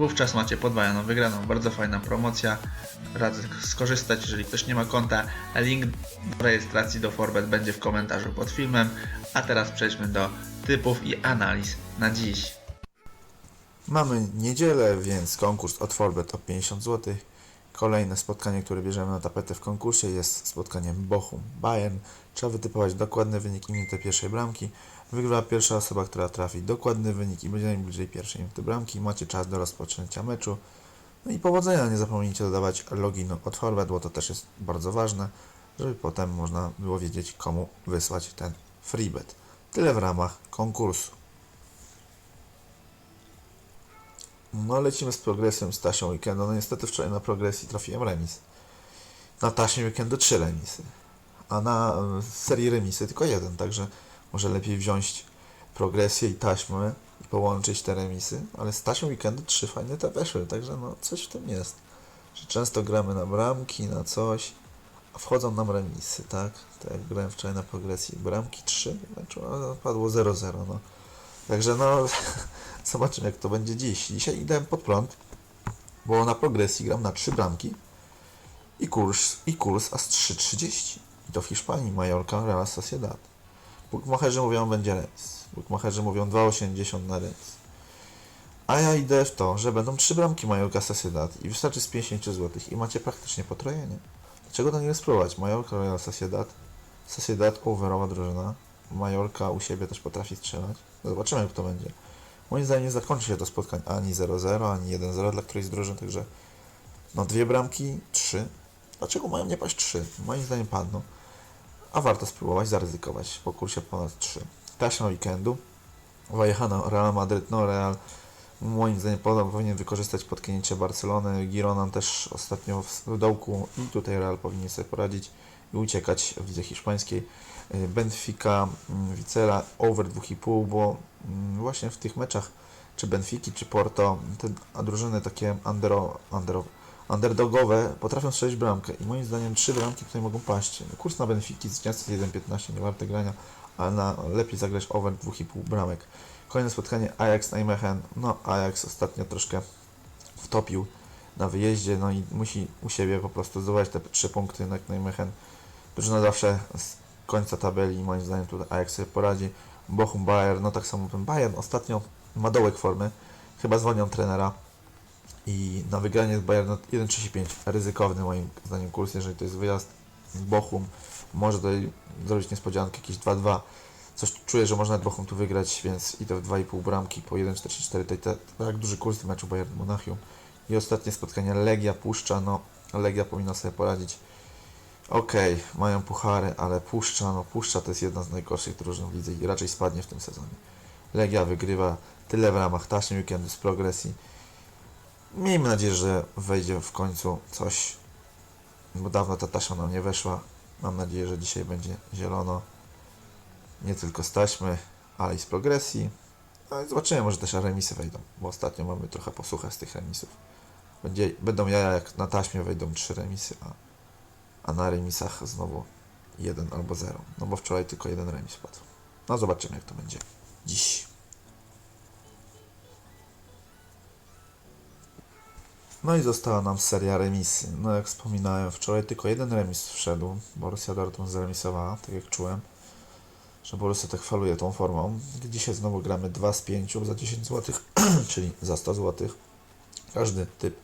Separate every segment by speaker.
Speaker 1: Wówczas macie podwajoną wygraną. Bardzo fajna promocja. Radzę skorzystać, jeżeli ktoś nie ma konta. Link do rejestracji do Forbet będzie w komentarzu pod filmem. A teraz przejdźmy do typów i analiz na dziś.
Speaker 2: Mamy niedzielę, więc konkurs od Forbet o 50 zł. Kolejne spotkanie, które bierzemy na tapetę w konkursie jest spotkaniem Bochum Bayern. Trzeba wytypować dokładny wynik i pierwszej bramki. Wygrywa pierwsza osoba, która trafi dokładny wynik i będzie najbliżej pierwszej minuty bramki. Macie czas do rozpoczęcia meczu. No i powodzenia, nie zapomnijcie dodawać loginu od Forbet, bo to też jest bardzo ważne, żeby potem można było wiedzieć komu wysłać ten freebet. Tyle w ramach konkursu. No lecimy z progresem z taśmą weekendu. No niestety wczoraj na progresji trafiłem remis. Na taśmie weekendu trzy remisy. A na e, serii remisy tylko jeden, także może lepiej wziąć progresję i taśmę i połączyć te remisy, ale z taśmą weekendu trzy fajne te weszły, także no coś w tym jest. Że często gramy na bramki, na coś, a wchodzą nam remisy, tak? Tak jak grałem wczoraj na progresji. Bramki 3, meczu, a padło 0-0, no. Także no, zobaczymy jak to będzie dziś. Dzisiaj idę pod prąd, bo na progresji gram na 3 bramki i kurs, i kurs aż 3,30. I to w Hiszpanii, Majorka, Real Sociedad. Bukmacherzy mówią, będzie remis. Bukmacherzy mówią 2,80 na remis. A ja idę w to, że będą 3 bramki Majorka Sociedad i wystarczy z 50 zł i macie praktycznie potrojenie. Dlaczego to nie spróbować? Majorka, Real Sociedad. Sociedad, overowa drużyna. Majorka u siebie też potrafi strzelać. Zobaczymy, jak to będzie. Moim zdaniem nie zakończy się to spotkań ani 0-0, ani 1-0 dla którejś z drużyn, także no dwie bramki, trzy. Dlaczego mają nie paść trzy? Moim zdaniem padną. A warto spróbować, zaryzykować po kursie ponad 3. Taśma weekendu. Wajechana Real Madryt, no Real moim zdaniem powinien wykorzystać potknięcie Barcelony. Gironan też ostatnio w dołku i tutaj Real powinien sobie poradzić i uciekać w lidze hiszpańskiej. Y, Benfica, mm, Wicela over 2,5, bo mm, właśnie w tych meczach czy Benfiki, czy Porto, te drużyny takie undero, undero, underdogowe potrafią strzelić bramkę i moim zdaniem trzy bramki tutaj mogą paść. Kurs na Benfiki jest 1,15, nie warte grania, ale na, lepiej zagrać over 2,5 bramek. Kolejne spotkanie Ajax Nijmegen. No Ajax ostatnio troszkę wtopił na wyjeździe, no i musi u siebie po prostu zdobywać te trzy punkty na Nijmegen. Drużyna zawsze z końca tabeli, moim zdaniem tutaj Ajax sobie poradzi. Bochum Bayern, no tak samo ten Bayern. Ostatnio ma dołek formy, chyba zwolnią trenera. I na wygranie z Bayernu 1,35 ryzykowny moim zdaniem kurs, jeżeli to jest wyjazd z Bochum, może tutaj zrobić niespodziankę, jakieś 2-2, coś czuję, że można Bochum tu wygrać, więc idę w 2,5 bramki po 1,44, to te- tak duży kurs w meczu Bayern Monachium. I ostatnie spotkanie Legia Puszcza, no Legia powinna sobie poradzić Okej, mają puchary, ale Puszcza, no Puszcza to jest jedna z najgorszych drużyn w lidze i raczej spadnie w tym sezonie. Legia wygrywa tyle w ramach taśmy weekendu z progresji. Miejmy nadzieję, że wejdzie w końcu coś, bo dawno ta taśma nam nie weszła. Mam nadzieję, że dzisiaj będzie zielono. Nie tylko z taśmy, ale i z progresji. No i zobaczymy, może też remisy wejdą, bo ostatnio mamy trochę posłuchę z tych remisów. Będzie, będą jaja, jak na taśmie wejdą trzy remisy, a a na remisach znowu 1 albo 0. No bo wczoraj tylko jeden remis padł. No zobaczymy jak to będzie dziś. No i została nam seria remisy. No jak wspominałem, wczoraj tylko jeden remis wszedł. Borussia Dortmund zremisowała, tak jak czułem, że Borussia tak faluje tą formą. Dzisiaj znowu gramy 2 z 5 za 10 zł, czyli za 100 zł. Każdy typ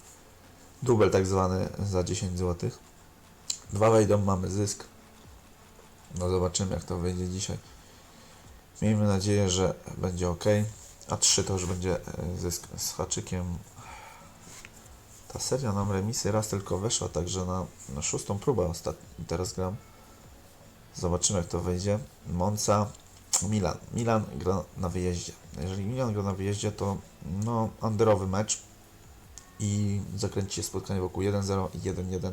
Speaker 2: dubel tak zwany za 10 zł. Dwa wejdą, mamy zysk. No zobaczymy jak to wyjdzie dzisiaj. Miejmy nadzieję, że będzie ok. A trzy to już będzie e, zysk z haczykiem. Ta seria nam remisy raz tylko weszła, także na, na szóstą próbę ostatnio teraz gram. Zobaczymy jak to wyjdzie. Monza, Milan. Milan gra na wyjeździe. Jeżeli Milan gra na wyjeździe, to no underowy mecz i zakręci się spotkanie wokół 1-0 i 1-1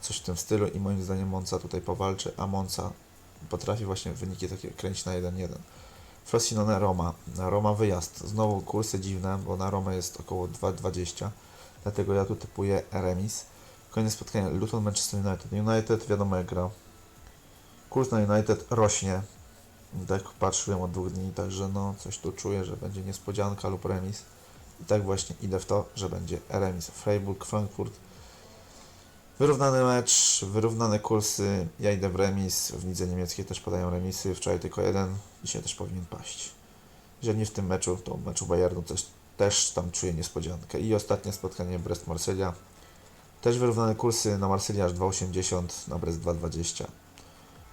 Speaker 2: coś w tym stylu i moim zdaniem Monza tutaj powalczy, a Monza potrafi właśnie wyniki takie kręcić na 1-1. Frosinone Roma. Roma wyjazd. Znowu kursy dziwne, bo na Romę jest około 2,20. Dlatego ja tu typuję remis. Kolejne spotkanie Luton Manchester United. United wiadomo jak gra. Kurs na United rośnie. Tak patrzyłem od dwóch dni, także no coś tu czuję, że będzie niespodzianka lub remis. I tak właśnie idę w to, że będzie remis. Freiburg, Frankfurt. Wyrównany mecz, wyrównane kursy. Ja idę w remis. W lidze niemieckiej też padają remisy. Wczoraj tylko jeden. Dzisiaj też powinien paść. Jeżeli nie w tym meczu, to w meczu Bayernu też, też tam czuję niespodziankę. I ostatnie spotkanie Brest-Marsylia. Też wyrównane kursy. Na Marsylia aż 2,80, na Brest 2,20.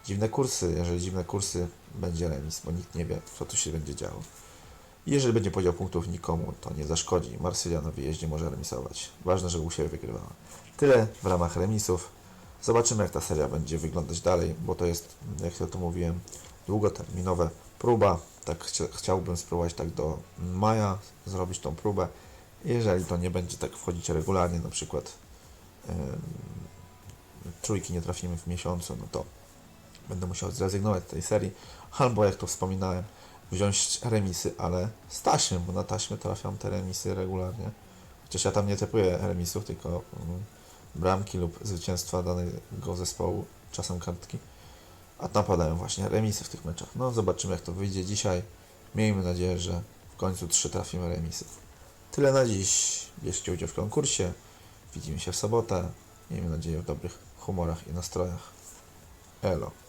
Speaker 2: Dziwne kursy. Jeżeli dziwne kursy, będzie remis, bo nikt nie wie, co tu się będzie działo. Jeżeli będzie podział punktów nikomu, to nie zaszkodzi. Marsylia na wyjeździe może remisować. Ważne, że u siebie wygrywała. Tyle w ramach remisów. Zobaczymy, jak ta seria będzie wyglądać dalej, bo to jest, jak ja to mówiłem, długoterminowa próba. Tak chcia- chciałbym spróbować tak do maja zrobić tą próbę. Jeżeli to nie będzie tak wchodzić regularnie, na przykład em, trójki nie trafimy w miesiącu, no to będę musiał zrezygnować z tej serii. Albo jak to wspominałem, wziąć remisy, ale z taśmą, bo na taśmę trafiam te remisy regularnie. Chociaż ja tam nie typuję remisów, tylko mm, bramki lub zwycięstwa danego zespołu, czasem kartki. A tam padają właśnie remisy w tych meczach. No zobaczymy jak to wyjdzie dzisiaj. Miejmy nadzieję, że w końcu trzy trafimy remisy. Tyle na dziś. Bierzcie udział w konkursie. Widzimy się w sobotę. Miejmy nadzieję w dobrych humorach i nastrojach. Elo.